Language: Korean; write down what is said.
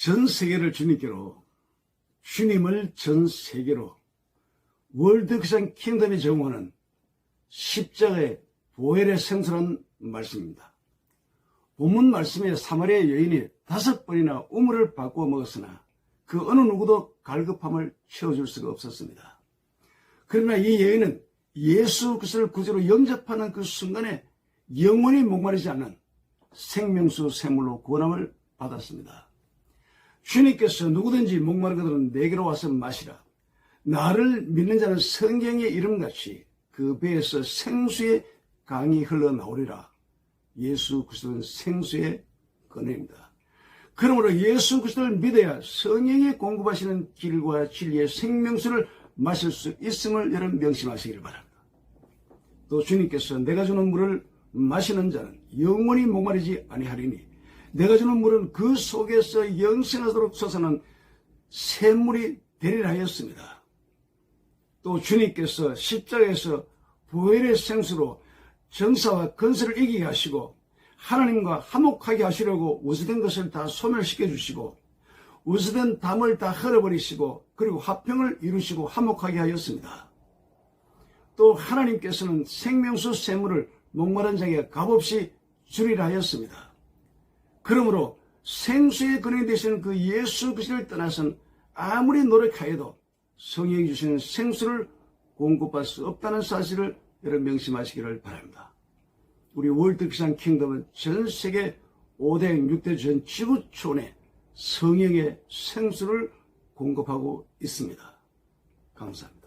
전 세계를 주님께로, 주님을 전 세계로, 월드 크리스천 킹덤이 정하는 십자가의 보혈의 생수란 말씀입니다. 본문 말씀에 사마리아 여인이 다섯 번이나 우물을 바꾸어 먹었으나 그 어느 누구도 갈급함을 채워줄 수가 없었습니다. 그러나 이 여인은 예수 그리스도를 구주로 영접하는 그 순간에 영원히 목마르지 않는 생명수 샘물로 구원함을 받았습니다. 주님께서 누구든지 목마르거든 내게로 와서 마시라. 나를 믿는 자는 성경의 이름같이 그 배에서 생수의 강이 흘러나오리라. 예수 그리스도는 생수의 근원입니다. 그러므로 예수 그리스도를 믿어야 성령이 공급하시는 길과 진리의 생명수를 마실 수 있음을 여러분 명심하시기를 바랍니다. 또 주님께서 내가 주는 물을 마시는 자는 영원히 목마르지 아니하리니 내가 주는 물은 그 속에서 영생하도록 솟아난 샘물이 되리라 하였습니다. 또 주님께서 십자가에서 보혈의 생수로 정사와 건설을 이기게 하시고 하나님과 화목하게 하시려고 우스된 것을 다 소멸시켜 주시고 우스된 담을 다 헐어버리시고 그리고 화평을 이루시고 화목하게 하였습니다. 또 하나님께서는 생명수 샘물을 목마른 자에게 값없이 주리라 하였습니다. 그러므로 생수의 근원이 되시는 그 예수 그리스도를 떠나선 아무리 노력하여도 성령이 주시는 생수를 공급할 수 없다는 사실을 여러분 명심하시기를 바랍니다. 우리 월드 비상 킹덤은 전 세계 5대 6대 전 지구촌에 성령의 생수를 공급하고 있습니다. 감사합니다.